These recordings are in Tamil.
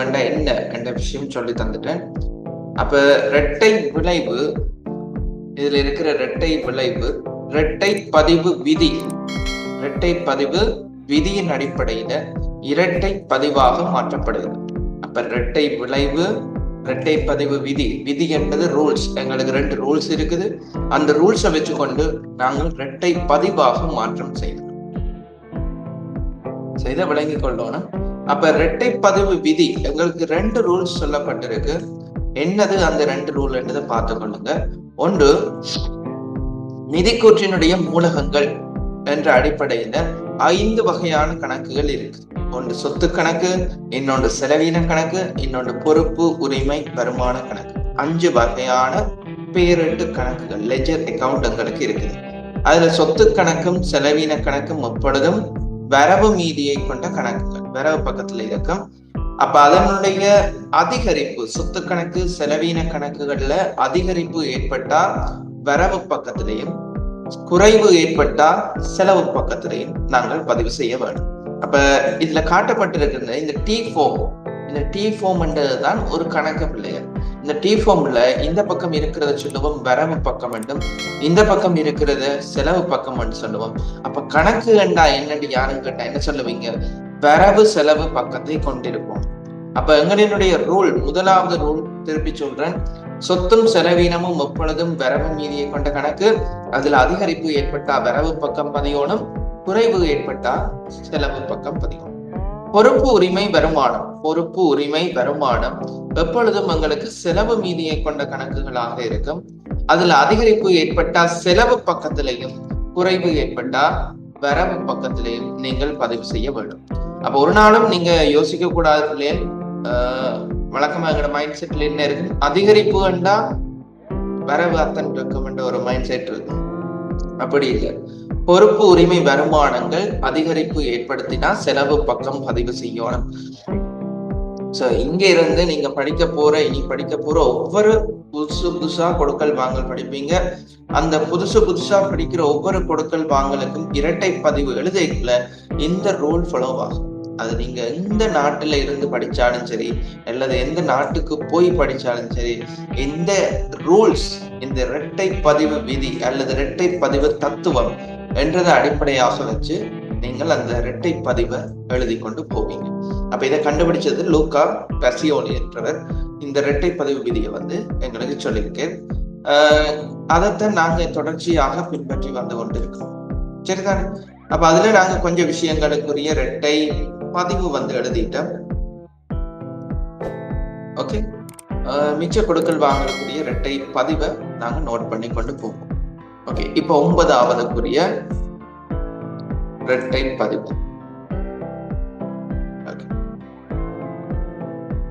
வேண்டாம் என்ன? என்ற விஷயம் சொல்லி தந்துட்டேன். அப்ப இரட்டை விளைவு இதுல இருக்கிற இரட்டை விளைவு இரட்டை பதிவு விதி. இரட்டை பதிவு விதியின் அடிப்படையில இரட்டை பதிவாக மாற்றப்படுகிறது. அப்ப இரட்டை விளைவு இரட்டை பதிவு விதி. விதி என்பது ரூல்ஸ் எங்களுக்கு ரெண்டு ரூல்ஸ் இருக்குது. அந்த ரூல்ஸை வச்சுக்கொண்டு நாங்கள் இரட்டை பதிவாக மாற்றம் செய்தோம். செய்த விளங்கிக் கொள்ளணும் அப்ப ரெட்டை பதிவு விதி எங்களுக்கு ரெண்டு ரூல்ஸ் சொல்லப்பட்டிருக்கு. என்னது அந்த ரெண்டு ரூல் என்றதை பார்த்து கொள்ளுங்க. ஒன்று நிதிக்கூற்றினுடைய மூலகங்கள் என்ற அடிப்படையில ஐந்து வகையான கணக்குகள் இருக்கு. ஒன்று சொத்து கணக்கு இன்னொன்று செலவின கணக்கு இன்னொன்று பொறுப்பு உரிமை வருமான கணக்கு. அஞ்சு வகையான பேரிட்டு கணக்குகள் லெஜர் அக்கவுண்ட் எங்களுக்கு இருக்குது. அதுல சொத்து கணக்கும் செலவீன கணக்கும் எப்பொழுதும் வரவு மீதியை கொண்ட கணக்குகள். விறகு பக்கத்துல இருக்கும் அப்ப அதனுடைய அதிகரிப்பு சொத்து கணக்கு செலவீன கணக்குகள்ல அதிகரிப்பு ஏற்பட்டா வரவு பக்கத்திலையும் குறைவு ஏற்பட்டா செலவு பக்கத்திலையும் நாங்கள் பதிவு செய்ய வேண்டும். அப்ப இதுல காட்டப்பட்டிருக்கிற இந்த டி ஃபோம் இந்த டி ஃபோம்ன்றதுதான் ஒரு கணக்கு பிள்ளைகள். இந்த டி ஃபோம்ல இந்த பக்கம் இருக்கிறத சொல்லுவோம் வரவு பக்கம் என்றும் இந்த பக்கம் இருக்கிறத செலவு பக்கம் சொல்லுவோம். அப்ப கணக்கு கண்டா என்னன்னு யாருன்னு கேட்டா என்ன சொல்லுவீங்க? வரவு செலவு பக்கத்தை கொண்டிருப்போம். அப்ப எங்களினுடைய ரூல் முதலாவது ரூல் திருப்பி சொல்றேன். சொத்தும் செலவீனமும் எப்பொழுதும் வரவு மீதியை கொண்ட கணக்கு. அதுல அதிகரிப்பு ஏற்பட்டா வரவு பக்கம் பதியோனும் குறைவு ஏற்பட்டா செலவு பக்கம் பதியும் பொறுப்பு உரிமை வருமானம் பொறுப்பு உரிமை வருமானம் எப்பொழுதும் எங்களுக்கு செலவு மீதியை கொண்ட கணக்குகளாக இருக்கும். அதுல அதிகரிப்பு ஏற்பட்டா செலவு பக்கத்திலையும் குறைவு ஏற்பட்டா வரவு பக்கத்திலையும் நீங்கள் பதிவு செய்ய வேண்டும். அப்ப ஒரு நாளும் நீங்க யோசிக்க கூடாது பிள்ளைகள் வழக்கமா எங்களோட மைண்ட் செட்ல என்ன இருக்கு? அதிகரிப்பு வேண்டா வரவு அத்தன் இருக்கும்ன்ற ஒரு மைண்ட் செட் இருக்கு. அப்படி இல்லை. பொறுப்பு உரிமை வருமானங்கள் அதிகரிப்பு ஏற்படுத்தினா செலவு பக்கம் பதிவு செய்யணும். சோ இங்க இருந்து நீங்க படிக்க போற இனி படிக்க போற ஒவ்வொரு புதுசு புதுசா கொடுக்கல் வாங்கல் படிப்பீங்க. அந்த புதுசு புதுசா படிக்கிற ஒவ்வொரு கொடுக்கல் வாங்கலுக்கும் இரட்டை பதிவு எழுதைக்குள்ள இந்த ரூல் ஃபாலோ ஆகும். அது நீங்க எந்த நாட்டுல இருந்து படிச்சாலும் சரி அல்லது எந்த நாட்டுக்கு போய் படிச்சாலும் சரி இந்த ரூல்ஸ் இந்த இரட்டை பதிவு விதி அல்லது இரட்டை பதிவு தத்துவம் என்றதை அடிப்படையாக வச்சு நீங்கள் அந்த இரட்டை பதிவை எழுதி கொண்டு போவீங்க. அப்ப இதை கண்டுபிடிச்சது லூக்கா பசியோனி என்றவர் இந்த இரட்டை பதிவு விதியை வந்து எங்களுக்கு சொல்லியிருக்கேன். அதைத்தான் நாங்க தொடர்ச்சியாக பின்பற்றி வந்து கொண்டிருக்கோம் சரிதானே? அப்ப அதுல நாங்க கொஞ்சம் விஷயங்களுக்குரிய இரட்டை பதிவு வந்து எழுதிட்டோம் ஓகே மிச்ச கொடுக்கல் வாங்கக்கூடிய இரட்டை பதிவை நாங்க நோட் பண்ணி கொண்டு போவோம். ஓகே இப்போ ஒன்பதாவதுக்குரிய இரட்டை பதிவு.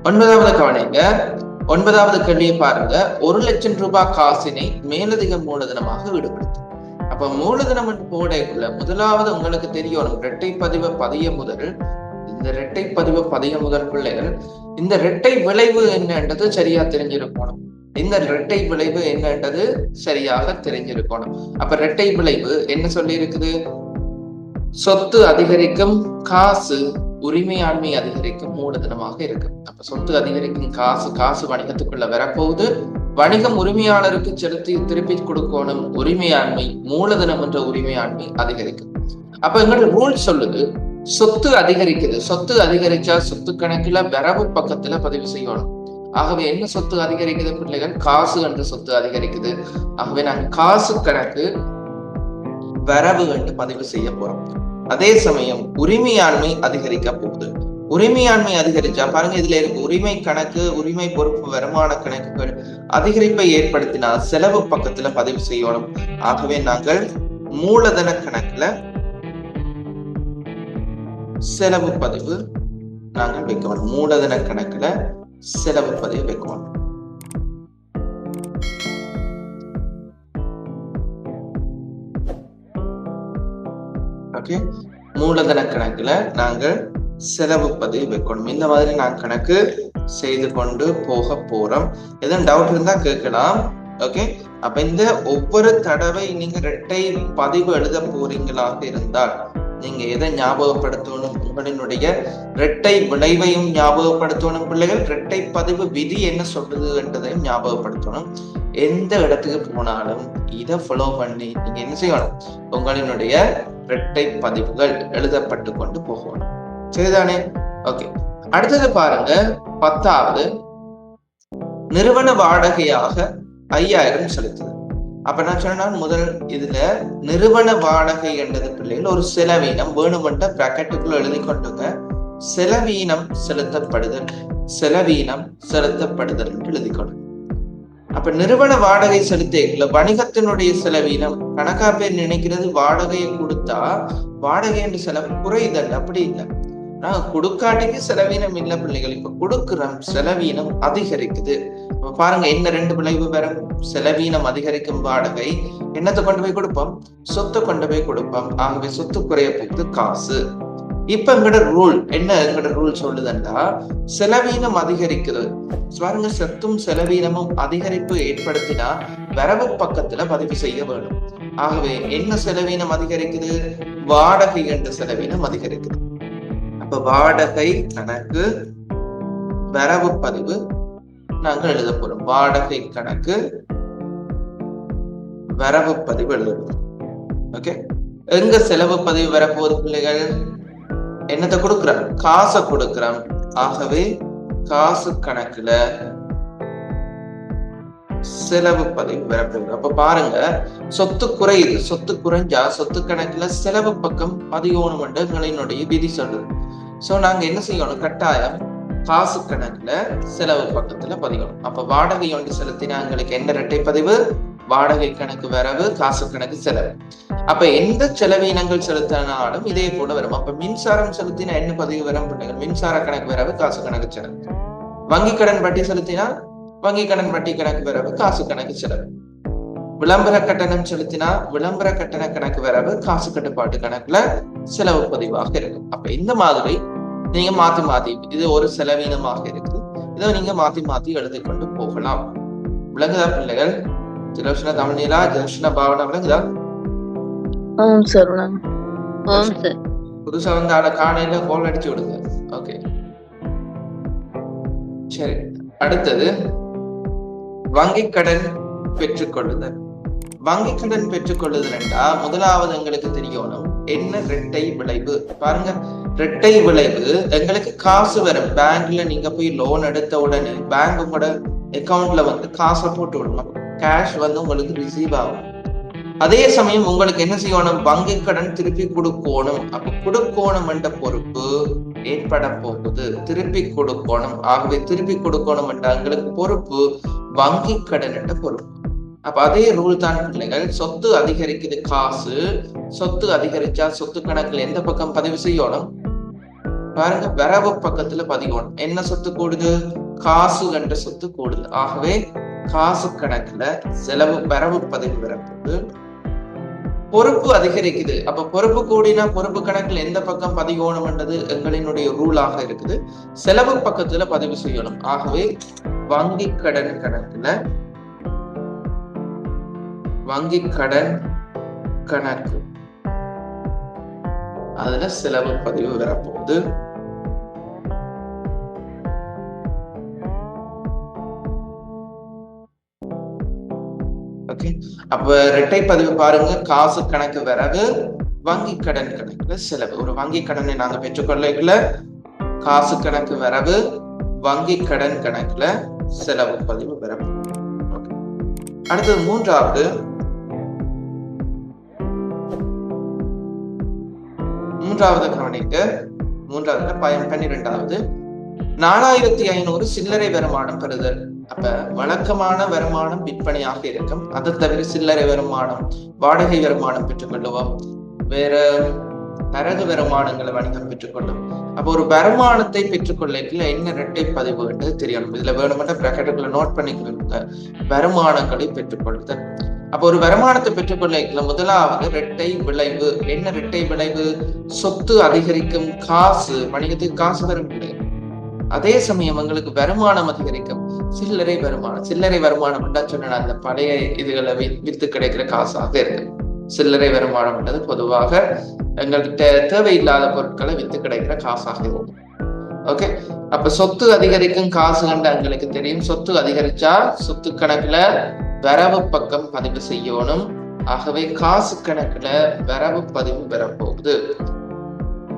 ஒன்பதாவது கவனிங்க. ஒன்பதாவது கேள்வியை பாருங்க. ஒரு லட்சம் ரூபாய் காசினை மேலதிக மூலதனமாக ஈடுபடுத்தும் அப்ப மூலதனம் போடைக்குள்ள முதலாவது உங்களுக்கு தெரியணும். இரட்டை பதிவை பதிய முதல் இந்த இரட்டை பதிவு பதிய முதல் பிள்ளைகள் இந்த இரட்டை விளைவு என்னன்றது சரியா தெரிஞ்சிருக்கணும். இந்த இரட்டை விளைவு என்னன்றது சரியாக தெரிஞ்சிருக்கணும். அப்ப இரட்டை விளைவு என்ன சொல்லி இருக்குது சொத்து அதிகரிக்கும் காசு உரிமையாண்மை அதிகரிக்கும் மூலதனமாக இருக்கு அப்ப சொத்து அதிகரிக்கும் காசு காசு வணிகத்துக்குள்ள வரப்போகுது. வணிகம் உரிமையாளருக்கு செலுத்தி திருப்பி கொடுக்கணும். உரிமையாண்மை மூலதனம் என்ற உரிமையாண்மை அதிகரிக்கும். அப்ப எங்களோட ரூல் சொல்லுது சொத்து அதிகரிக்குது. சொத்து அதிகரிச்சா சொத்து கணக்குல வரவு பக்கத்துல பதிவு செய்யணும். ஆகவே என்ன சொத்து அதிகரிக்குது பிள்ளைகள்? காசு என்ற சொத்து அதிகரிக்குது. ஆகவே நாங்க காசு கணக்கு வரவு என்று பதிவு செய்ய போறோம். அதே சமயம் உரிமையாண்மை அதிகரிக்க போகுது. உரிமையாண்மை அதிகரிச்சா பாருங்க இதுல இருக்கு. உரிமை கணக்கு உரிமை பொறுப்பு வருமான கணக்குகள் அதிகரிப்பை ஏற்படுத்தினால் செலவு பக்கத்துல பதிவு செய்யணும். ஆகவே நாங்கள் மூலதன கணக்குல செலவு பதிவு நாங்கள் வைக்கணும். மூலதன கணக்குல செலவு பதிவு வைக்கணும். ஓகே மூலதன கணக்குல நாங்கள் செலவு பதிவு வைக்கணும். இந்த மாதிரி நான் கணக்கு செய்து கொண்டு போக போறோம். எதுவும் டவுட் இருந்தா கேட்கலாம். ஓகே அப்ப இந்த ஒவ்வொரு தடவை நீங்க இரட்டை பதிவு எழுத போறீங்களாக இருந்தால் நீங்க எதை ஞாபகப்படுத்தணும்? உங்களினுடைய இரட்டை விளைவையும் ஞாபகப்படுத்தணும் பிள்ளைகள். இரட்டை பதிவு விதி என்ன சொல்றது என்றதையும் ஞாபகப்படுத்தணும். எந்த இடத்துக்கு போனாலும் இதை ஃபாலோ பண்ணி நீங்க என்ன செய்யணும்? உங்களினுடைய இரட்டை பதிவுகள் எழுதப்பட்டு கொண்டு போகணும். சரிதானே? ஓகே அடுத்தது பாருங்க. பத்தாவது. நிறுவன வாடகையாக ஐயாயிரம் செலுத்துது அப்ப நான் சொன்னா முதல் இதுல நிறுவன வாடகை என்றது பிள்ளைகள் ஒரு செலவீனம் வேணுமென்ற பிராக்கெட்டுக்குள்ள எழுதி கொண்டுங்க. செலவீனம் செலுத்தப்படுதல் செலவீனம் செலுத்தப்படுதல் என்று எழுதி கொண்டு அப்ப நிறுவன வாடகை செலுத்தல வணிகத்தினுடைய செலவீனம் கணக்கா பேர் நினைக்கிறது வாடகையை கொடுத்தா வாடகை என்று செலவு குறைதல் அப்படி இல்லை. நான் கொடுக்காட்டிக்கு செலவீனம் இல்லை பிள்ளைகள் இப்ப கொடுக்கிறோம் செலவீனம் அதிகரிக்குது. பாருங்க என்ன ரெண்டு விளைவு வரும்? செலவீனம் அதிகரிக்கும் வாடகை. என்னத்தை கொண்டு போய் கொடுப்போம்? சொத்தை கொண்டு போய் கொடுப்போம். ஆகவே சொத்து குறைய போகுது காசு. இப்ப எங்கட ரூல் என்ன எங்கட ரூல் சொல்லுதுண்டா செலவீனம் அதிகரிக்குது. பாருங்க சொத்தும் செலவீனமும் அதிகரிப்பு ஏற்படுத்தினா வரவு பக்கத்துல பதிவு செய்ய வேணும். ஆகவே என்ன செலவீனம் அதிகரிக்குது? வாடகை என்ற செலவீனம் அதிகரிக்குது. அப்ப வாடகை கணக்கு வரவு பதிவு நாங்கள் எழுத போறோம் வாடகை கணக்கு வரவு பதிவு எழுதுறோம் ஓகே எங்க செலவு பதிவு வரப்போகுது பிள்ளைகள்? என்னத்தை கொடுக்குறோம் காசை கொடுக்குறோம் ஆகவே காசு கணக்குல செலவு பதிவு வரப்போகுது. அப்ப பாருங்க சொத்து குறையுது. சொத்து குறைஞ்சா சொத்து கணக்குல செலவு பக்கம் பதிகோணம் எங்களினுடைய விதி சொல்லுது. சோ நாங்க என்ன செய்யணும்? கட்டாயம் காசு கணக்குல செலவு பக்கத்துல பதிக்கணும் அப்ப வாடகை ஒன்று செலுத்தினா எங்களுக்கு என்ன இரட்டை பதிவு? வாடகை கணக்கு வரவு காசு கணக்கு செலவு. அப்ப எந்த செலவீனங்கள் செலுத்தினாலும் இதே போல வரும். அப்ப மின்சாரம் செலுத்தினா என்ன பதிவு வரும் மின்சார கணக்கு வரவு காசு கணக்கு செலவு. வங்கி கடன் வட்டி செலுத்தினா வங்கி கடன் வட்டி கணக்கு வரவு காசு கணக்கு செலவு. விளம்பர கட்டணம் செலுத்தினா விளம்பர கட்டண கணக்கு வரவு காசு கட்டுப்பாட்டு கணக்குல செலவு பதிவாக இருக்கும். அப்ப இந்த மாதிரி நீங்க மாத்தி மாத்தி இது ஒரு செலவீனமாக இருக்கு. இதை நீங்க மாத்தி மாத்தி எழுதி கொண்டு போகலாம். விளங்குதா பிள்ளைகள்? ஜலோஷன தமிழ்நீலா ஜலோஷன பாவனா விளங்குதா? ஓம் சார் ஓம். சார். புதுசா வந்து ஆட காணையில கோல் அடிச்சு விடுங்க. ஓகே சரி அடுத்தது. வங்கி கடன் பெற்றுக்கொள்ளுதல் வங்கி கடன் பெற்றுக்கொள்ளுதல் என்றா முதலாவது எங்களுக்கு தெரியணும் என்ன ரெட்டை விளைவு? பாருங்க இரட்டை விளைவு எங்களுக்கு காசு வரும். பேங்க்ல நீங்க போய் லோன் எடுத்த உடனே பேங்க் உங்களோட அக்கவுண்ட்ல வந்து காசை போட்டு விடணும். கேஷ் வந்து உங்களுக்கு ரிசீவ் ஆகும். அதே சமயம் உங்களுக்கு என்ன செய்யணும்? வங்கி கடன் திருப்பி கொடுக்கணும். அப்ப கொடுக்கணும் என்ற பொறுப்பு ஏற்பட போகுது. திருப்பி கொடுக்கணும். ஆகவே திருப்பி கொடுக்கணும் என்ற எங்களுக்கு பொறுப்பு வங்கி கடன் என்ற பொறுப்பு. அப்ப அதே ரூல் தான் பிள்ளைகள். சொத்து அதிகரிக்குது காசு. சொத்து அதிகரிச்சா சொத்து கணக்குல எந்த பக்கம் பதிவு செய்யணும்? பாருங்க வரவு பக்கத்துல பதியணும் என்ன சொத்து கூடுது? காசு என்ற சொத்து கூடுது. ஆகவே காசு கணக்குல செலவு வரவு பதிவு வரப்போது பொறுப்பு அதிகரிக்குது. அப்ப பொறுப்பு கூடினா பொறுப்பு கணக்குல எந்த பக்கம் பதியணும்ன்றது எங்களினுடைய ரூலாக இருக்குது. செலவு பக்கத்துல பதிவு செய்யணும். ஆகவே வங்கி கடன் கணக்குல வங்கி கடன் கணக்கு. அதுல செலவு பதிவு வரப்போகுது. ஓகே அப்ப இரட்டை பதிவு பாருங்க. காசு கணக்கு வரவு வங்கி கடன் கணக்குல செலவு. ஒரு வங்கி கடனை நாங்க பெற்றுக்கொள்ள காசு கணக்கு வரவு வங்கி கடன் கணக்குல செலவு பதிவு வரவு அடுத்தது மூன்றாவது மூன்றாவது கவனிக்க மூன்றாவது பன்னிரெண்டாவது. நாலாயிரத்தி ஐநூறு சில்லறை வருமானம் பெறுதல். அப்ப வழக்கமான வருமானம் விற்பனையாக இருக்கும். அதை தவிர சில்லறை வருமானம் வாடகை வருமானம் பெற்றுக்கொள்ளுவோம். வேற தரகு வருமானங்களை வணிகம் பெற்றுக்கொள்ளும். அப்ப ஒரு வருமானத்தை பெற்றுக்கொள்ள என்ன இரட்டை பதிவு என்று தெரியணும். இதுல வேணுமென்ற பிராக்கெட்டுக்குள்ள நோட் பண்ணிக்கொள்ளுங்க வருமானங்களை பெற்றுக்கொள்ளுதல். அப்ப ஒரு வருமானத்தை பெற்றுக்கொள்ள முதலாவது இரட்டை விளைவு. என்ன இரட்டை விளைவு? சொத்து அதிகரிக்கும் காசு வணிகத்துக்கு காசு வரும் இல்லை அதே சமயம் உங்களுக்கு வருமானம் அதிகரிக்கும். சில்லறை வருமானம். சில்லறை வருமானம் சொன்னா அந்த பழைய இதுகளை வித்து கிடைக்கிற காசாக இருக்கு. சில்லறை வருமானம் என்றது பொதுவாக எங்கள்கிட்ட தேவையில்லாத பொருட்களை வித்து கிடைக்கிற காசாக இருக்கும். ஓகே? அப்ப சொத்து அதிகரிக்கும் காசு கண்டு எங்களுக்கு தெரியும். சொத்து அதிகரிச்சா சொத்து கணக்குல வரவு பக்கம் பதிவு செய்யணும். ஆகவே காசு கணக்குல வரவு பதிவு பெறப்போகுது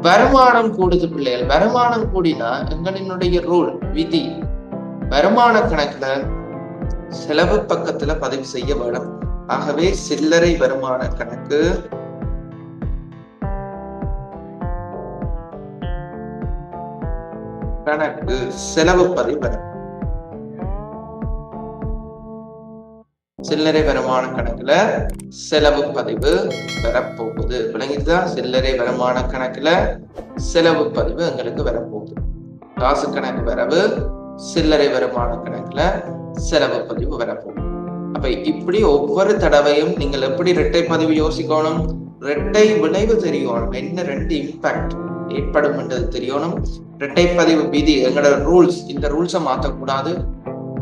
வருமானம் கூடுது பிள்ளைகள். வருமானம் கூடினா எங்களினுடைய ரூல் விதி. வருமான கணக்குல செலவு பக்கத்துல பதிவு செய்ய வேணும். ஆகவே சில்லறை வருமான கணக்கு. கணக்கு செலவு பதிவு வரும் சில்லறை வருமான கணக்குல செலவு பதிவு வரப்போகுது. விளங்கிட்டுதா சில்லறை வருமான கணக்குல செலவு பதிவு எங்களுக்கு வரப்போகுது. காசு கணக்கு வரவு சில்லறை வருமான கணக்குல செலவு பதிவு வரப்போகுது. அப்ப இப்படி ஒவ்வொரு தடவையும் நீங்கள் எப்படி இரட்டை பதிவு யோசிக்கணும்? இரட்டை விளைவு தெரியணும். என்ன ரெண்டு இம்பாக்ட் ஏற்படும் என்றது தெரியணும். இரட்டை பதிவு விதி எங்களோட ரூல்ஸ் இந்த ரூல்ஸை மாற்றக்கூடாது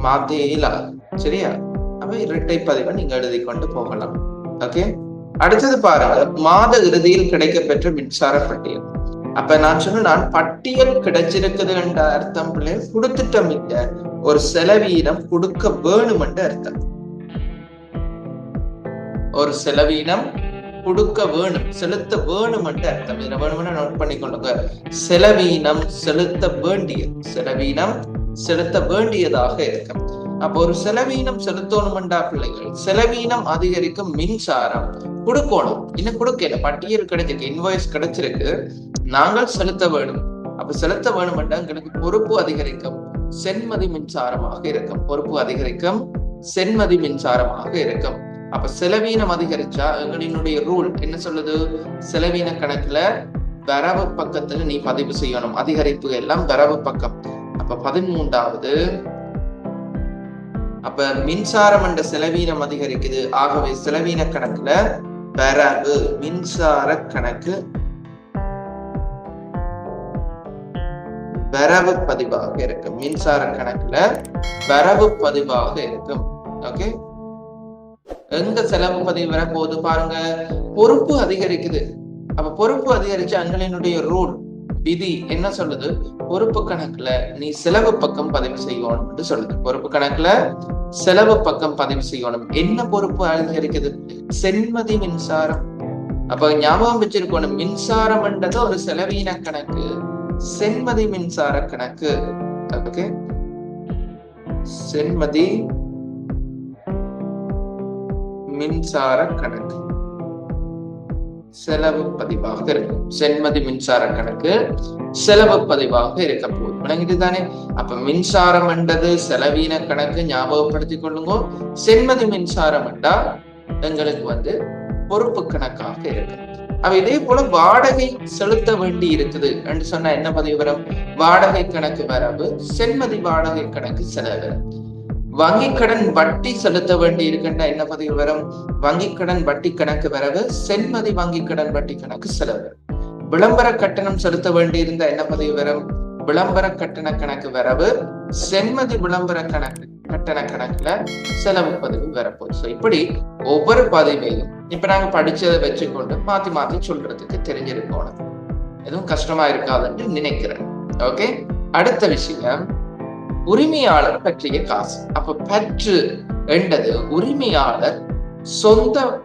மாத்தே இல்லாது சரியா? அப்ப இரட்டை பதிவை நீங்க எழுதி கொண்டு போகலாம். ஓகே அடுத்தது பாருங்க மாத இறுதியில் கிடைக்கப்பெற்ற மின்சார பட்டியல். அப்ப நான் சொன்ன நான் பட்டியல் கிடைச்சிருக்குது என்ற அர்த்தம் பிள்ளை. கொடுத்துட்டோம் இல்ல ஒரு செலவீனம் கொடுக்க வேணும் என்ற அர்த்தம். ஒரு செலவீனம் கொடுக்க வேணும் செலுத்த வேணும் என்ற அர்த்தம். இதை வேணும்னு நோட் பண்ணிக்கொள்ளுங்க. செலவீனம் செலுத்த வேண்டிய செலவீனம் செலுத்த வேண்டியதாக இருக்கும். அப்போ ஒரு செலவீனம் செலுத்தணும்டா பிள்ளைகள். செலவீனம் அதிகரிக்கும் மின்சாரம். கொடுக்கணும். இன்னும் கொடுக்கல. பட்டியல் கிடைச்சிருக்கு. இன்வாய்ஸ் கிடைச்சிருக்கு. நாங்கள் செலுத்த வேணும் அப்ப செலுத்த வேணும்டா எங்களுக்கு பொறுப்பு அதிகரிக்கும். சென்மதி மின்சாரமாக இருக்கும். பொறுப்பு அதிகரிக்கும். சென்மதி மின்சாரமாக இருக்கும். அப்ப செலவீனம் அதிகரிச்சா எங்களினுடைய ரூல் என்ன சொல்லுது? செலவீன கணக்குல வரவு பக்கத்துல நீ பதிவு செய்யணும். அதிகரிப்பு எல்லாம் வரவு பக்கம். அப்ப பதிமூன்றாவது அப்ப மின்சாரம் என்ற செலவீனம் அதிகரிக்குது. ஆகவே செலவீன கணக்குல வரவு மின்சார கணக்கு வரவு பதிவாக இருக்கும். மின்சார கணக்குல வரவு பதிவாக இருக்கும். ஓகே எங்க செலவு பதிவு வரப்போகுது பாருங்க. பொறுப்பு அதிகரிக்குது. அப்ப பொறுப்பு அதிகரிச்சு அங்களினுடைய ரூல் விதி என்ன சொல்லுது? பொறுப்பு கணக்குல நீ செலவு பக்கம் பதிவு செய்யணும்னு சொல்லுது. பொறுப்பு கணக்குல செலவு பக்கம் பதிவு செய்யணும். என்ன பொறுப்பு அதிகரிக்குது? சென்மதி மின்சாரம். அப்ப ஞாபகம் வச்சிருக்கணும். மின்சாரம்ன்றது ஒரு செலவீன கணக்கு. சென்மதி மின்சார கணக்கு. ஓகே சென்மதி மின்சார கணக்கு. செலவு பதிவாக இருக்கும். செண்மதி மின்சார கணக்கு செலவு பதிவாக இருக்க போகுது. விளங்கிட்டு தானே அப்ப மின்சாரம் என்றது செலவீன கணக்கு ஞாபகப்படுத்திக் கொள்ளுங்க. செண்மதி மின்சாரம் என்றா எங்களுக்கு வந்து பொறுப்பு கணக்காக இருக்கு அவ இதே போல வாடகை செலுத்த வேண்டி இருக்குது என்று சொன்னா என்ன பதிவு வரும் வாடகை கணக்கு வரவு செண்மதி வாடகை கணக்கு செலவு. வங்கி கடன் வட்டி செலுத்த வேண்டி இருக்கின்ற என்ன பதிவு வரும்? வங்கி கடன் வட்டி கணக்கு வரவு சென்மதி வங்கி கடன் வட்டி கணக்கு செலவு. விளம்பர கட்டணம் செலுத்த வேண்டியிருந்த என்ன பதிவு வரும்? விளம்பர கட்டண கணக்கு வரவு சென்மதி விளம்பர கணக்கு கட்டண கணக்குல செலவு பதிவு வரப்போகுது. இப்படி ஒவ்வொரு பதிவையும் இப்ப நாங்க படிச்சதை வச்சுக்கொண்டு மாத்தி மாத்தி சொல்றதுக்கு தெரிஞ்சிருக்கணும் எதுவும் கஷ்டமா இருக்காதுன்னு நினைக்கிறேன். ஓகே அடுத்த விஷயம். உரிமையாளர் பற்றிய காசு. அப்ப பற்று என்றது உரிமையாளர் சொந்த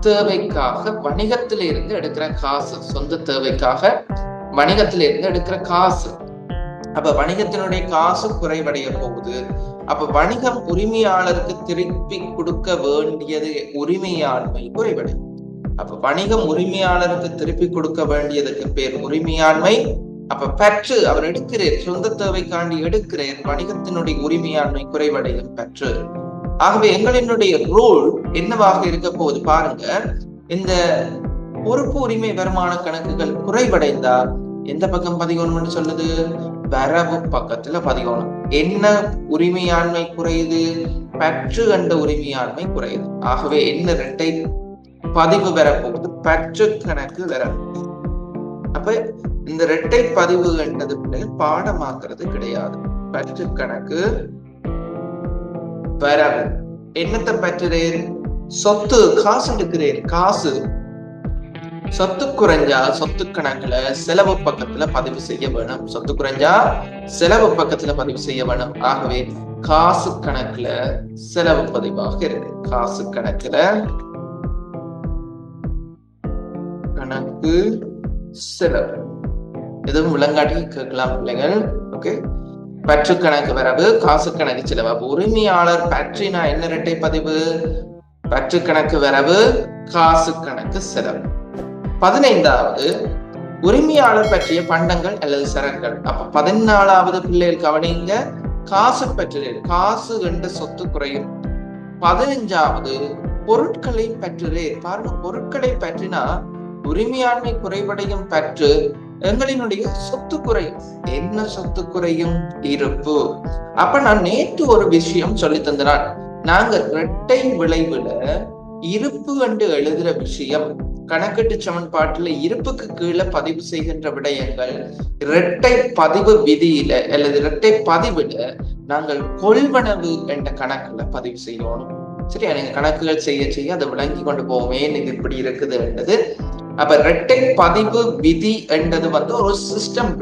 தேவைக்காக வணிகத்தில இருந்து எடுக்கிற காசு சொந்த தேவைக்காக வணிகத்தில இருந்து எடுக்கிற காசு. அப்ப வணிகத்தினுடைய காசு குறைவடைய போகுது அப்ப வணிகம் உரிமையாளருக்கு திருப்பி கொடுக்க வேண்டியது உரிமையாண்மை குறைவடையும். அப்ப வணிகம் உரிமையாளருக்கு திருப்பி கொடுக்க வேண்டியதுக்கு பேர் உரிமையாண்மை அப்ப பற்று அவர் எடுக்கிறேன் சொந்த தேவைக்காண்டி எடுக்கிறார் வணிகத்தினுடைய உரிமையாண்மை குறைவடையும் பற்று. ஆகவே எங்களினுடைய ரூல் என்னவாக இருக்க போகுது பாருங்க. இந்த பொறுப்பு உரிமை வருமான கணக்குகள் குறைவடைந்தா எந்த பக்கம் பதிகோணும்னு சொல்லுது? வரவு பக்கத்துல பதிகோணும். என்ன உரிமையாண்மை குறையுது? பற்று கண்ட உரிமையாண்மை குறையுது. ஆகவே என்ன ரெண்டை பதிவு வரப்போகுது பற்று கணக்கு வர அப்ப இந்த இரட்டை பதிவு என்றது பிள்ளைகள் பாடமாக்குறது கிடையாது. பற்று கணக்கு. வரவு. என்னத்தை பற்றுறேன்? சொத்து காசு எடுக்கிறேன். காசு. சொத்து குறைஞ்சா சொத்து கணக்குல செலவு பக்கத்துல பதிவு செய்ய வேணும். சொத்து குறைஞ்சா செலவு பக்கத்துல பதிவு செய்ய வேணும். ஆகவே காசு கணக்குல செலவு பதிவாக இருக்கு. காசு கணக்குல கணக்கு செலவு. எதுவும் விளங்காட்டி கேட்கலாம் பிள்ளைகள் ஓகே பற்று கணக்கு வரவு காசு கணக்கு செலவு. அப்ப உரிமையாளர் பற்றினா என்ன இரட்டை பதிவு? பற்று கணக்கு வரவு காசு கணக்கு செலவு. பதினைந்தாவது உரிமையாளர் பற்றிய பண்டங்கள் அல்லது சரங்கள் அப்ப பதினாலாவது பிள்ளைகள் கவனிங்க. காசு பற்றிய காசு என்ற சொத்து குறையும். பதினஞ்சாவது பொருட்களை பற்றுரே பாருங்க பொருட்களை பற்றினா உரிமையாண்மை குறைவடையும் பற்று எங்களினுடைய சொத்து குறையும் என்ன சொத்து குறையும் இருப்பு. அப்ப நான் நேற்று ஒரு விஷயம் சொல்லி தந்தினான் நாங்க இரட்டை விளைவுல இருப்பு என்று எழுதுற விஷயம் கணக்கீட்டு சமன்பாட்டுல இருப்புக்கு கீழே பதிவு செய்கின்ற விடயங்கள் இரட்டை பதிவு விதியில அல்லது இரட்டை பதிவுல நாங்கள் கொள்வனவு என்ற கணக்குல பதிவு செய்யணும். சரியா? நீங்க கணக்குகள் செய்ய செய்ய அதை விளங்கி கொண்டு போவோமே. இது இப்படி இருக்குது என்றது அப்ப இரட்டை பதிவு விதி என்றது வந்து ஒரு சிஸ்டம்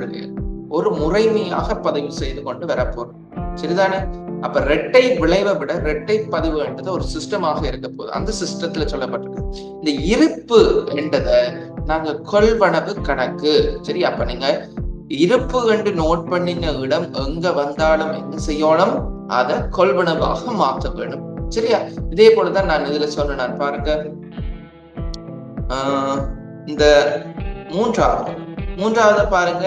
ஒரு முறைமையாக பதிவு செய்து கொண்டு வரப்போறோம் சரிதானே? அப்ப இரட்டை விளைவை விட இரட்டை பதிவு என்றது ஒரு சிஸ்டமாக இருக்க போகுது. அந்த சிஸ்டத்துல சொல்லப்பட்டிருக்கு. இந்த இருப்பு என்றதை நாங்க கொள்வனவு கணக்கு. சரி அப்ப நீங்க இருப்பு என்று நோட் பண்ணின இடம் எங்க வந்தாலும் என்ன செய்யணும்? அதை கொள்வனவாக மாற்ற வேணும் சரியா? இதே போலதான் நான் இதுல சொன்னேன். நான் பாருங்க. ஆஹ் இந்த மூன்றாவது மூன்றாவது பாருங்க.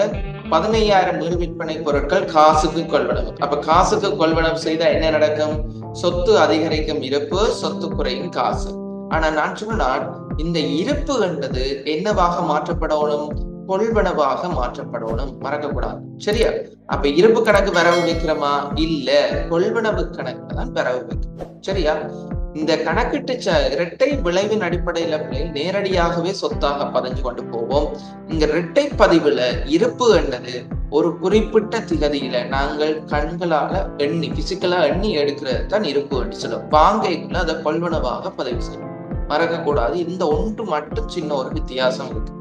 பதினையாயிரம் மீள் விற்பனை பொருட்கள் காசுக்கு கொள்வனவு அப்ப காசுக்கு கொள்வனவு செய்தா என்ன நடக்கும்? சொத்து அதிகரிக்கும் இருப்பு சொத்து குறையும் காசு. ஆனா நான் சொன்னால் இந்த இருப்பு என்பது என்னவாக மாற்றப்படணும்? கொள்வனவாக மாற்றப்படணும். மறக்கக்கூடாது. சரியா? அப்ப இருப்பு கணக்கு வரவு வைக்கிறோமா? இல்ல கொள்வனவு கணக்கு தான் வரவு வைக்கிறோம். சரியா? இந்த கணக்கிட்டு இரட்டை விளைவின் அடிப்படையில நேரடியாகவே சொத்தாக பதிஞ்சு கொண்டு போவோம். இங்க இரட்டை பதிவுல இருப்பு என்னது ஒரு குறிப்பிட்ட திகதியில நாங்கள் கண்களால எண்ணி பிசிக்கலா எண்ணி எடுக்கிறது தான் இருப்பு என்று சொல்லுவோம். வாங்கைக்குள்ள அதை கொள்வனவாக பதிவு செய்யும் மறக்க கூடாது இந்த ஒன்று மட்டும் சின்ன ஒரு வித்தியாசம் இருக்கு.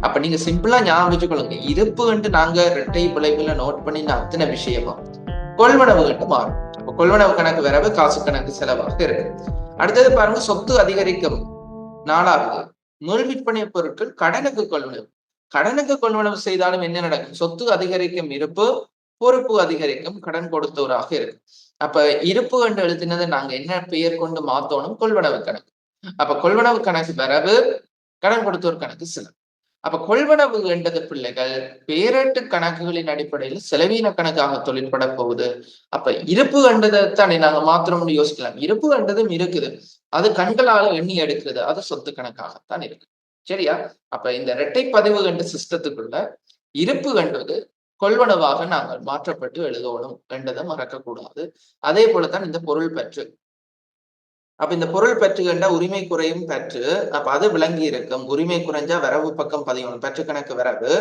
அப்ப நீங்க சிம்பிளா ஞாபகம் வச்சுக்கொள்ளுங்க. இருப்பு என்று நாங்க இரட்டை விளைவுல நோட் பண்ணின அத்தனை விஷயமும் கொள்வனவு கண்டு மாறும். கொள்வனவு கணக்கு வரவு காசு கணக்கு செலவாக இருக்கு. அடுத்தது பாருங்க சொத்து அதிகரிக்கும் நாலாவது மீள் விற்பனை பொருட்கள் கடனுக்கு கொள்வனவு. கடனுக்கு கொள்வனவு செய்தாலும் என்ன நடக்கும்? சொத்து அதிகரிக்கும் இருப்பு பொறுப்பு அதிகரிக்கும் கடன் கொடுத்தவராக இருக்கு. அப்ப இருப்பு என்று எழுதினது நாங்க என்ன பெயர் கொண்டு மாத்தணும்? கொள்வனவு கணக்கு. அப்ப கொள்வனவு கணக்கு வரவு கடன் கொடுத்தோர் கணக்கு செலவு. அப்ப கொள்வனவு என்றது பிள்ளைகள் பேரட்டு கணக்குகளின் அடிப்படையில் செலவீன கணக்காக தொழில்பட போகுது. அப்ப இருப்பு கண்டதை தானே நாங்க மாத்திரம்னு யோசிக்கலாம். இருப்பு கண்டதும் இருக்குது. அது கண்களால எண்ணி எடுக்கிறது. அது சொத்து கணக்காகத்தான் இருக்கு. சரியா? அப்ப இந்த இரட்டை பதிவு கண்டு சிஸ்டத்துக்குள்ள இருப்பு கண்டது கொள்வனவாக நாங்கள் மாற்றப்பட்டு எழுதணும் என்றதை மறக்க கூடாது அதே போலத்தான் இந்த பொருள் பற்று. அப்ப இந்த பொருள் பற்று உரிமை குறையும் பற்று அப்ப அது விளங்கி இருக்கும். உரிமை குறைஞ்சா வரவு பக்கம் பதியணும் பெற்று கணக்கு வரவு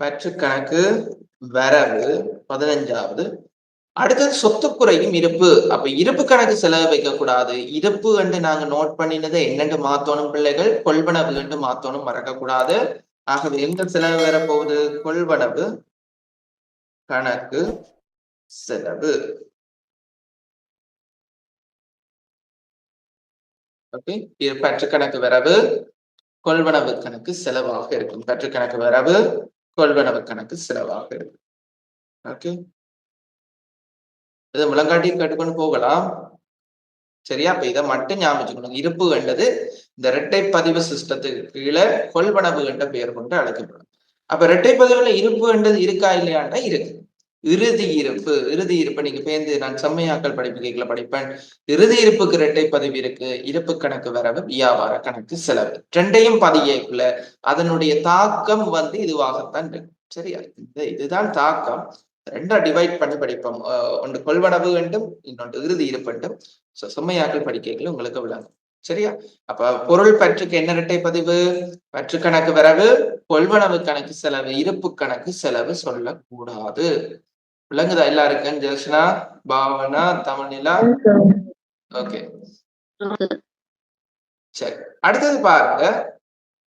பற்று கணக்கு வரவு பதினஞ்சாவது. அடுத்தது சொத்து குறையும் இருப்பு. அப்ப இருப்பு கணக்கு செலவு வைக்க கூடாது இருப்பு என்று நாங்க நோட் பண்ணினதை என்னென்று மாத்தணும் பிள்ளைகள்? கொள்வனவு என்று மாத்தணும். மறக்கக்கூடாது. ஆகவே எங்க செலவு வரப்போகுது? கொள்வனவு கணக்கு செலவு. ஓகே பற்று கணக்கு வரவு கொள்வனவு கணக்கு செலவாக இருக்கும். பற்று கணக்கு வரவு கொள்வனவு கணக்கு செலவாக இருக்கும். ஓகே இது முழங்காட்டி கேட்டுக்கொண்டு போகலாம். சரியா? அப்ப இதை மட்டும் ஞாபகம் இருப்பு என்றது இந்த இரட்டை பதிவு சிஸ்டத்துக்கு கீழே கொள்வனவு என்ற பெயர் கொண்டு அழைக்கப்படும். அப்ப இரட்டை பதிவுல இருப்பு என்றது இருக்கா இல்லையாண்டா இருக்கு. இறுதி இருப்பு இறுதி இருப்பு நீங்க பேர்ந்து நான் செம்மையாக்கள் படிப்புகளை படிப்பேன். இறுதி இருப்புக்கு இரட்டை பதிவு இருக்கு இருப்பு கணக்கு வரவு வியாபார கணக்கு செலவு. ரெண்டையும் பதியக்குள்ள அதனுடைய தாக்கம் வந்து இதுவாகத்தான் இருக்கு. சரியா? இந்த இதுதான் தாக்கம். ரெண்டா டிவைட் பண்ணி படிப்போம். ஒன்று கொள்வனவு வேண்டும் இன்னொன்று இறுதி இருப்பண்டும் ஸோ செம்மையாக்கள் படிக்கைகள் உங்களுக்கு விளங்கும். சரியா? அப்ப பொருள் பற்றுக்கு என்ன இரட்டை பதிவு? பற்று கணக்கு வரவு கொள்வனவு கணக்கு செலவு இருப்பு கணக்கு செலவு சொல்லக்கூடாது. விளங்குதா எல்லாருக்கும்? ஜெர்ஷனா பாவனா தமிழ்நிலா? ஓகே. சரி. அடுத்தது பாருங்க.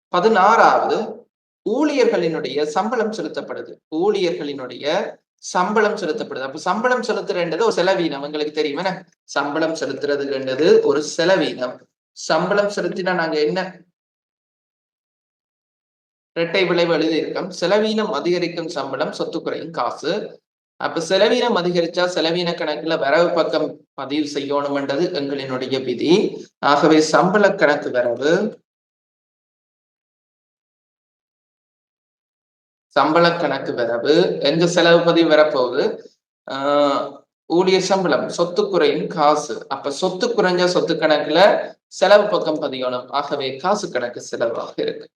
பதினாறாவது ஊழியர்களினுடைய சம்பளம் செலுத்தப்படுது. ஊழியர்களினுடைய சம்பளம் செலுத்தப்படுது. அப்ப சம்பளம் செலுத்துறன்றது ஒரு செலவீனம். உங்களுக்கு தெரியும் என்ன சம்பளம் செலுத்துறதுன்றது ஒரு செலவீனம். சம்பளம் செலுத்தினா நாங்க என்ன? இரட்டை விளைவு எழுதியிருக்கோம். செலவீனம் அதிகரிக்கும் சம்பளம் சொத்து குறையும் காசு. அப்ப செலவீனம் அதிகரிச்சா செலவீன கணக்குல வரவு பக்கம் பதிவு செய்யணும்ன்றது எங்களினுடைய விதி. ஆகவே சம்பள கணக்கு வரவு. சம்பள கணக்கு வரவு. எங்க செலவு பதிவு வரப்போகுது? ஆஹ் ஊழியர் சம்பளம் சொத்து குறையும் காசு. அப்ப சொத்து குறைஞ்ச சொத்து கணக்குல செலவு பக்கம் பதியணும். ஆகவே காசு கணக்கு செலவாக இருக்கு.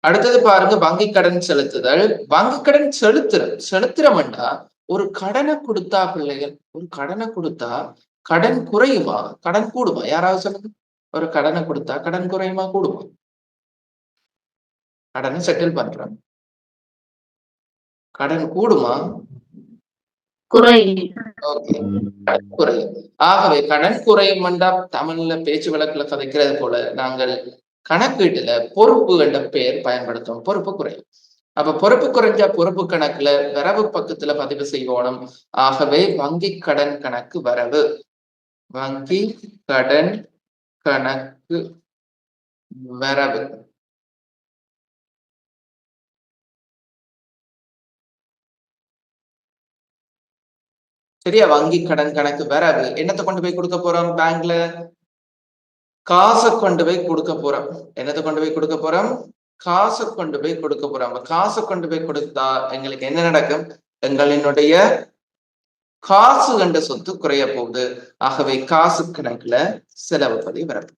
அடுத்தது பாருங்க வங்கி கடன் செலுத்துதல். வங்கி கடன் செலுத்துற செலுத்துறோம்னா ஒரு கடனை கொடுத்தா பிள்ளைகள் ஒரு கடனை கொடுத்தா கடன் குறையுமா? கடன் கூடுமா? யாராவது சொல்லுங்க. ஒரு கடனை கொடுத்தா கடன் குறையுமா? கூடுமா? கடனை செட்டில் பண்றோம். கடன் கூடுமா? குறையும் ஆகவே கடன் குறையும் என்றா தமிழ்ல பேச்சு வழக்குல கதைக்கிறது போல நாங்கள் கணக்கீட்டுல பொறுப்பு என்ற பெயர் பயன்படுத்தும் பொறுப்பு குறையும் அப்ப பொறுப்பு குறைஞ்சா பொறுப்பு கணக்குல வரவு பக்கத்துல பதிவு செய்வோம். ஆகவே வங்கி கடன் கணக்கு வரவு. வங்கி கடன் கணக்கு வரவு. பெரிய வங்கி கடன் கணக்கு வரவு என்னத்தை கொண்டு போய் கொடுக்க போறோம்? பேங்க்ல காசை கொண்டு போய் கொடுக்க போறோம். என்னத்தை கொண்டு போய் கொடுக்க போறோம்? காசை கொண்டு போய் கொடுக்க போறோம். காசை கொண்டு போய் கொடுத்தா எங்களுக்கு என்ன நடக்கும்? எங்களினுடைய காசு கண்ட சொத்து குறைய போகுது. ஆகவே காசு கணக்குல செலவு பதிவு வரவு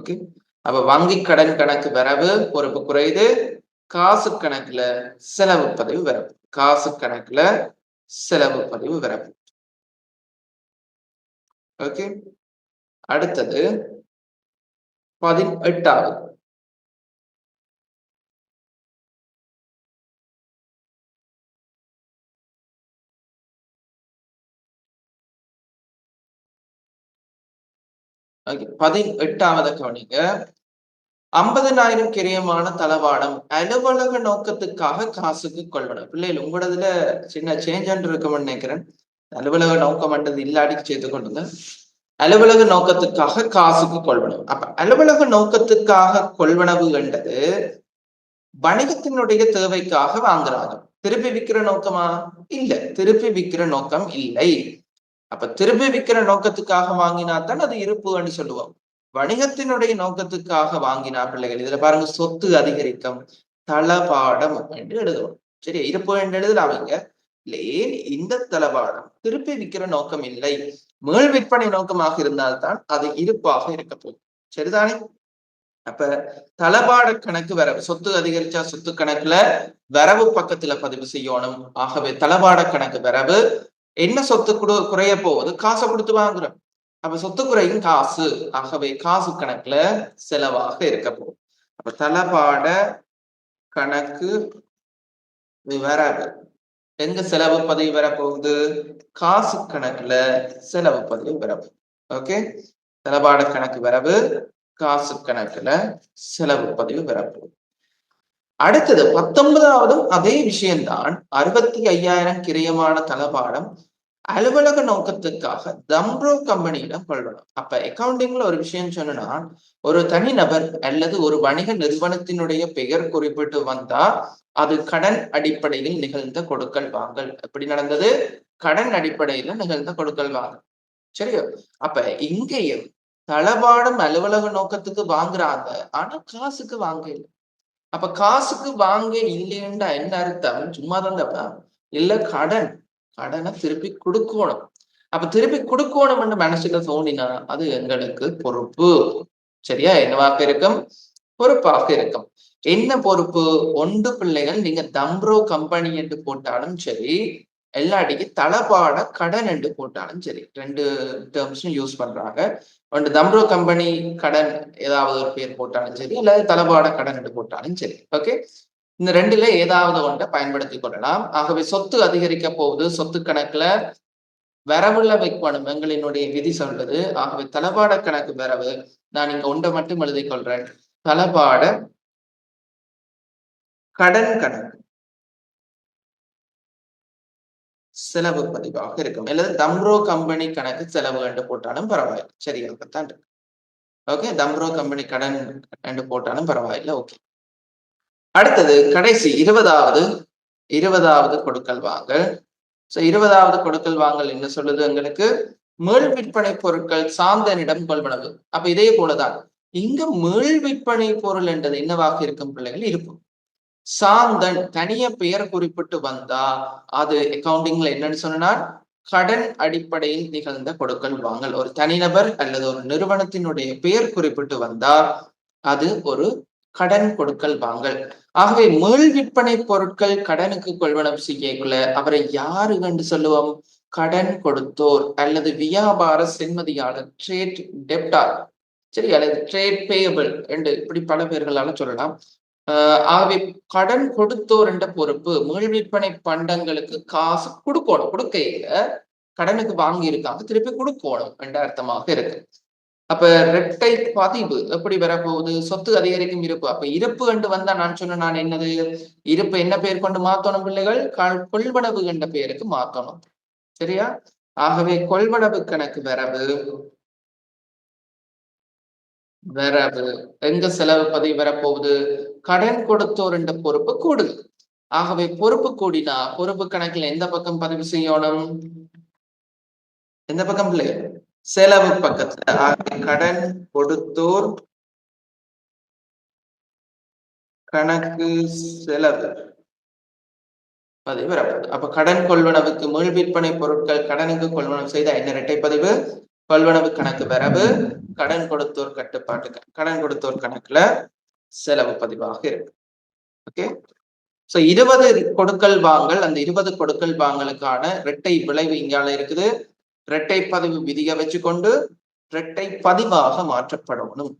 ஓகே அப்ப வங்கி கடன் கணக்கு வரவு பொறுப்பு குறையுது. காசு கணக்குல செலவு பதிவு வரவு காசு கணக்குல செலவு பதிவு வரவு ஓகே அடுத்தது பதினெட்டாவது. Okay, பதினெட்டாவது கவனிங்க. ஐம்பதனாயிரம் கிரியமான தளவாடம் அலுவலக நோக்கத்துக்காக காசுக்கு கொள்ளணும். பிள்ளைகள் உங்களதுல சின்ன சேஞ்ச் இருக்கும்னு நினைக்கிறேன். அலுவலக நோக்கம் என்றது இல்லாடிக்கு சேர்த்து கொண்டு அலுவலக நோக்கத்துக்காக காசுக்கு கொள்வனவு. அப்ப அலுவலக நோக்கத்துக்காக கொள்வனவு என்றது வணிகத்தினுடைய தேவைக்காக வாங்குறாங்க. திருப்பி விற்கிற நோக்கமா? இல்ல. திருப்பி விற்கிற நோக்கம் இல்லை. அப்ப திருப்பி விற்கிற நோக்கத்துக்காக வாங்கினா தான் அது இருப்புன்னு சொல்லுவோம். வணிகத்தினுடைய நோக்கத்துக்காக வாங்கினா பிள்ளைகள். இதுல பாருங்க சொத்து அதிகரிக்கும் தளபாடம் என்று எழுதுவோம். சரி இருப்பு என்று எழுதலாமீங்க ஏன் இந்த தளபாடம் திருப்பி விற்கிற நோக்கம் இல்லை. மேல் விற்பனை நோக்கமாக இருந்தால்தான் அது இருப்பாக இருக்க போகும் சரிதானே? அப்ப தளபாட கணக்கு வரவு சொத்து அதிகரிச்சா சொத்து கணக்குல வரவு பக்கத்துல பதிவு செய்யணும். ஆகவே தளபாட கணக்கு வரவு என்ன சொத்து குறைய போகுது? காசை கொடுத்து வாங்குறோம். அப்ப சொத்து குறையும் காசு. ஆகவே காசு கணக்குல செலவாக இருக்க போகும் அப்ப தளபாட கணக்கு வரவு எங்க செலவு பதிவு வரப்போகுது? காசு கணக்குல செலவு பதிவு வரவு ஓகே? செலவாட கணக்கு வரவு காசு கணக்குல செலவு பதிவு வரப்போகுது. அடுத்தது பத்தொன்பதாவதும் அதே விஷயம்தான். அறுபத்தி ஐயாயிரம் கிரியமான தளபாடம் அலுவலக நோக்கத்துக்காக தம்ப்ரோ கம்பெனியிடம் கொள்ளணும். அப்ப அக்கவுண்டிங்ல ஒரு விஷயம் சொன்னா ஒரு தனி நபர் அல்லது ஒரு வணிக நிறுவனத்தினுடைய பெயர் குறிப்பிட்டு வந்தா அது கடன் அடிப்படையில் நிகழ்ந்த கொடுக்கல் வாங்கல். எப்படி நடந்தது? கடன் அடிப்படையில நிகழ்ந்த கொடுக்கல் வாங்கல். சரியோ? அப்ப இங்கேயும் தளபாடம் அலுவலக நோக்கத்துக்கு வாங்குறாங்க. ஆனா காசுக்கு வாங்க இல்லை. அப்ப காசுக்கு வாங்க இல்லைன்னா என்ன அர்த்தம்? சும்மா தான் இல்ல கடன். கடனை திருப்பி கொடுக்கணும். அப்ப திருப்பி கொடுக்கணும்னு மனசுல தோணினா அது எங்களுக்கு பொறுப்பு. சரியா? என்னவாக இருக்கும்? பொறுப்பாக இருக்கும். என்ன பொறுப்பு? ஒன்று பிள்ளைகள் நீங்க தம்ப்ரோ கம்பெனி என்று போட்டாலும் சரி எல்லாடிக்கு தளபாட கடன் என்று போட்டாலும் சரி ரெண்டு டேர்ம்ஸும் யூஸ் பண்றாங்க. ஒன்று தம்ப்ரோ கம்பெனி கடன் ஏதாவது ஒரு பேர் போட்டாலும் சரி அல்லது தளபாட கடன் என்று போட்டாலும் சரி. ஓகே இந்த ரெண்டுல ஏதாவது ஒன்றை பயன்படுத்தி கொள்ளலாம். ஆகவே சொத்து அதிகரிக்க போகுது. சொத்து கணக்குல வரவுள்ள வைக்கணும். எங்களினுடைய விதி சொல்றது ஆகவே தளபாட கணக்கு வரவு. நான் இங்க ஒன்றை மட்டும் எழுதிக் கொள்றேன். தளபாட கடன் கணக்கு. செலவு பதிவாக இருக்கும். அல்லது தம்ரோ கம்பெனி கணக்கு செலவு என்று போட்டாலும் பரவாயில்லை. சரியாகத்தான் இருக்கு. ஓகே தம்ரோ கம்பெனி கடன் என்று போட்டாலும் பரவாயில்லை. ஓகே அடுத்தது கடைசி இருபதாவது இருபதாவது கொடுக்கல் வாங்கல். ஸோ இருபதாவது கொடுக்கல் வாங்கல் என்ன சொல்லுது எங்களுக்கு? மீள் விற்பனை பொருட்கள் சார்ந்தனிடம் கொள்வனவு. அப்ப இதே போலதான். இங்க மீள் விற்பனை பொருள் என்றது என்னவாக இருக்கும் பிள்ளைகள்? இருக்கும். சாந்தன் தனிய பெயர் குறிப்பிட்டு வந்தா அது அக்கவுண்டிங்ல என்னன்னு சொன்னா கடன் அடிப்படையில் நிகழ்ந்த கொடுக்கல் வாங்கல். ஒரு தனிநபர் அல்லது ஒரு நிறுவனத்தினுடைய பெயர் குறிப்பிட்டு வந்தா அது ஒரு கடன் கொடுக்கல் வாங்கல். ஆகவே மீள் விற்பனை பொருட்கள் கடனுக்கு கொள்வனம் செய்யக்குள்ள அவரை யாரு கண்டு சொல்லுவோம்? கடன் கொடுத்தோர் அல்லது வியாபார சென்மதியாளர் ட்ரேட் டெப்டார் சரி அல்லது ட்ரேட் பேயபிள் என்று இப்படி பல பேர்களால சொல்லலாம். ஆஹ் ஆகவே கடன் கொடுத்தோர் என்ற பொறுப்பு மீள் விற்பனை பண்டங்களுக்கு காசு கொடுக்கணும். கொடுக்கையில கடனுக்கு வாங்கி இருக்காங்க திருப்பி கொடுக்கணும் என்ற அர்த்தமாக இருக்கு. அப்ப ரெட்டை பதிவு எப்படி வரப்போகுது? சொத்து அதிகரிக்கும் இருப்பு. அப்ப இருப்பு என்று வந்தா நான் சொன்ன நான் என்னது? இருப்பு என்ன பெயர் கொண்டு மாத்தணும் பிள்ளைகள்? கொள்வனவு என்ற பெயருக்கு மாத்தணும். சரியா? ஆகவே கொள்வனவு கணக்கு வரவு வரவு. எங்க செலவு பதிவு வரப்போகுது? கடன் கொடுத்தோர் என்ற பொறுப்பு கூடுது. ஆகவே பொறுப்பு கூடினா பொறுப்பு கணக்குல எந்த பக்கம் பதிவு செய்யணும்? எந்த பக்கம் பிள்ளைகள் செலவு பக்கத்துல. கடன் கொடுத்தோர் கணக்கு செலவு. பதிவு வரப்போகுது அப்ப கடன் கொள்வனவுக்கு மீள் விற்பனை பொருட்கள் கடனுக்கு கொள்வனவு செய்த ஐநூறு இரட்டை பதிவு? கொள்வனவு கணக்கு வரவு கடன் கொடுத்தோர் கட்டுப்பாட்டு கடன் கொடுத்தோர் கணக்குல செலவு பதிவாக இருக்கு. ஓகே? சோ இருபது கொடுக்கல் வாங்கல் அந்த இருபது கொடுக்கல் வாங்கலுக்கான இரட்டை விளைவு இங்கால இருக்குது. இரட்டை பதிவு விதியை வச்சுக்கொண்டு இரட்டை பதிவாக மாற்றப்படணும்.